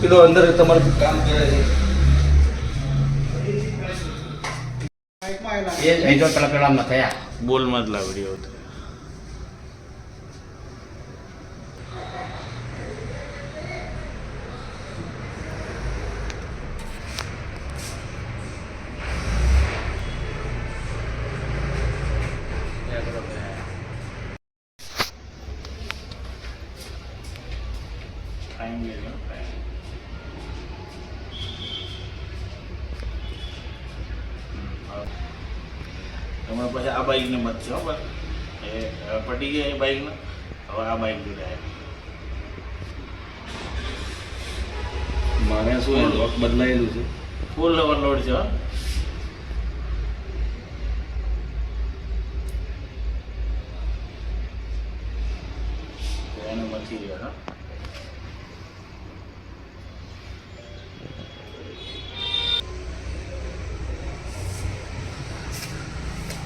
કીધું અંદર તમારું કામ કરે છે. એ જો પેલા પેલામાં થયા. બોલમાં જ લાવડી આવતો ટાઈમ લેજો ટાઈમ તમારે પછી આ બાઈકને મત છે હો એ પટી ગઈ એ બાઈકને હવે આ બાઈક જોડાય મારે શું લોક બદલાયેલું છે? ફૂલ ઓવરલોડ છે હો. તો એને મથી રહ્યો હા.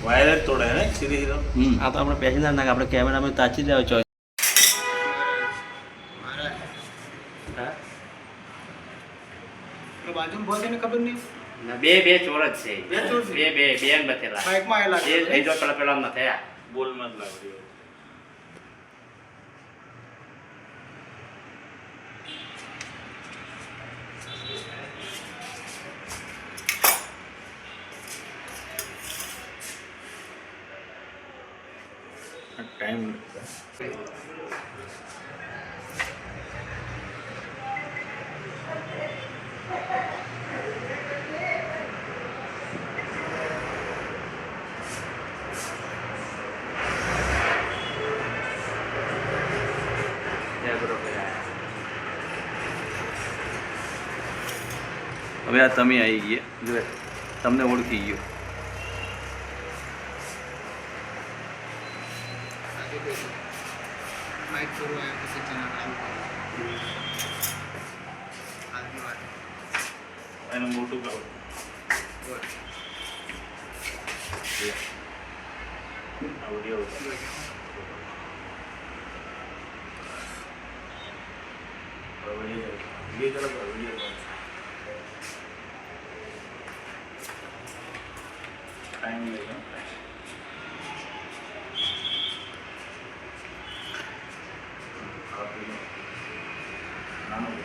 વાયર જ તોડે ને સીધી સીધો? આ તો આપણે પેસેન્જર ના આપણે કેમેરામાં તાચી દેવા ચોઈસ બે બે ચોર જ છે. બે બે બે બે ને બતેલા એ જો પેલા પેલામાં થયા. બોલમાં જ લાવડી ટાઈમ હવે આ તમે આવી ગયા. જો તમને ઓળખી ગયો. એનું મોટું આવડી આવડી આવડી આવડી કરો આવડી ટાઈમ લેજો નાનું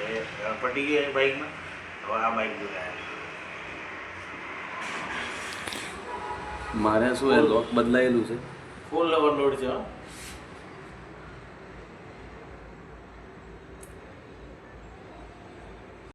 એ પટી ગઈ એ બાઈકમાં હવે આ બાઈક જોયા મારે શું એ લોક બદલાયેલું છે? ફૂલ ઓવરલોડ છે હો.